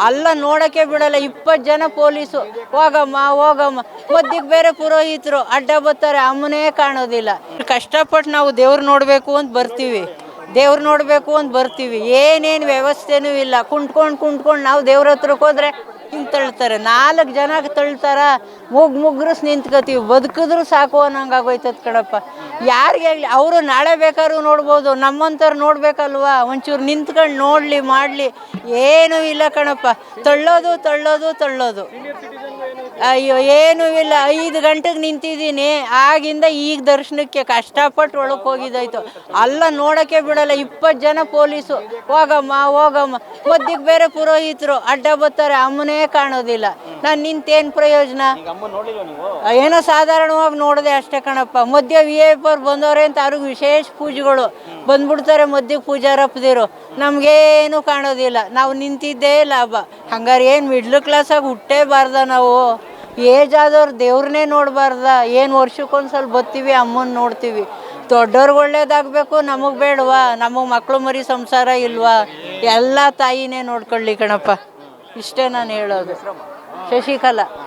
ಅಲ್ಲ ನೋಡಕ್ಕೆ ಬಿಡಲ್ಲ, ಇಪ್ಪತ್ತು ಜನ ಪೊಲೀಸು. ಹೋಗಮ್ಮ ಹೋಗಮ್ಮ. ಮದ್ದಿಗೆ ಬೇರೆ ಪುರೋಹಿತರು ಅಡ್ಡ ಬರ್ತಾರೆ ಅಮ್ಮನೇ ಕಾಣೋದಿಲ್ಲ. ಕಷ್ಟಪಟ್ಟು ನಾವು ದೇವ್ರು ನೋಡಬೇಕು ಅಂತ ಬರ್ತೀವಿ. ದೇವ್ರು ನೋಡಬೇಕು ಅಂತ ಬರ್ತೀವಿ. ಏನೇನು ವ್ಯವಸ್ಥೆನೂ ಇಲ್ಲ. ಕುಂಟ್ಕೊಂಡು ಕುಂಟ್ಕೊಂಡು ನಾವು ದೇವ್ರ ಹತ್ರಕ್ಕೆ ಹೋದ್ರೆ ಹಿಂಗೆ ತಳ್ತಾರೆ. ನಾಲ್ಕು ಜನಕ್ಕೆ ತಳ್ತಾರ. ಮುಗ್ ಮುಗ್ರಸ್ ನಿಂತ್ಕೋತೀವಿ ಬದುಕಿದ್ರು ಸಾಕು ಅನ್ನಂಗೆ ಆಗೋಯ್ತದ ಕಣಪ್ಪ. ಯಾರಿಗೆ ಆಗಲಿ, ಅವರು ನಾಳೆ ಬೇಕಾದ್ರೂ ನೋಡ್ಬೋದು. ನಮ್ಮಂಥವ್ರು ನೋಡ್ಬೇಕಲ್ವಾ? ಒಂಚೂರು ನಿಂತ್ಕೊಂಡು ನೋಡಲಿ, ಮಾಡಲಿ. ಏನೂ ಇಲ್ಲ ಕಣಪ್ಪ. ತಳ್ಳೋದು ತಳ್ಳೋದು ತಳ್ಳೋದು. ಅಯ್ಯೋ, ಏನೂ ಇಲ್ಲ. ಐದು ಗಂಟೆಗೆ ನಿಂತಿದ್ದೀನಿ. ಆಗಿಂದ ಈಗ ದರ್ಶನಕ್ಕೆ ಕಷ್ಟಪಟ್ಟು ಒಳಗೆ ಹೋಗಿದ್ದಾಯ್ತು. ಅಲ್ಲ, ನೋಡೋಕ್ಕೆ ಬಿಡಲ್ಲ. ಇಪ್ಪತ್ತು ಜನ ಪೊಲೀಸು. ಹೋಗಮ್ಮ ಹೋಗಮ್ಮ. ಮದ್ದಿಗೆ ಬೇರೆ ಪುರೋಹಿತರು ಅಡ್ಡ ಬರ್ತಾರೆ. ಅಮ್ಮನೇ ಕಾಣೋದಿಲ್ಲ. ನಾನು ನಿಂತೇನು ಪ್ರಯೋಜನ? ಏನೋ ಸಾಧಾರಣವಾಗಿ ನೋಡಿದೆ ಅಷ್ಟೇ ಕಣಪ್ಪ. ಮಧ್ಯ ವಿ ಐ ಪಿ ಅವ್ರು ಬಂದವ್ರೆ ಅಂತ ಅವ್ರಿಗೆ ವಿಶೇಷ ಪೂಜೆಗಳು. ಬಂದ್ಬಿಡ್ತಾರೆ ಮಧ್ಯ ಪೂಜಾರಪ್ಪದಿರು. ನಮಗೇನು ಕಾಣೋದಿಲ್ಲ. ನಾವು ನಿಂತಿದ್ದೇ ಲಾಭ. ಹಂಗಾರೆ ಏನು ಮಿಡ್ಲ್ ಕ್ಲಾಸಾಗಿ ಹುಟ್ಟೇಬಾರ್ದ ನಾವು? ಏಜ್ ಆದವ್ರು ದೇವ್ರನ್ನೇ ನೋಡಬಾರ್ದ. ಏನು ಸ್ವಲ್ಪ ಬತ್ತೀವಿ ಅಮ್ಮನ ನೋಡ್ತೀವಿ. ದೊಡ್ಡವ್ರಿಗೆ ಒಳ್ಳೇದಾಗಬೇಕು ನಮಗೆ ಬೇಡವಾ? ನಮಗೆ ಮಕ್ಕಳು ಮರಿ ಸಂಸಾರ ಇಲ್ವಾ? ಎಲ್ಲ ತಾಯಿನೇ ನೋಡ್ಕೊಳ್ಳಿ ಕಣಪ್ಪ. ಇಷ್ಟೇ ನಾನು ಹೇಳೋದು. ಶಶಿಕಲಾ.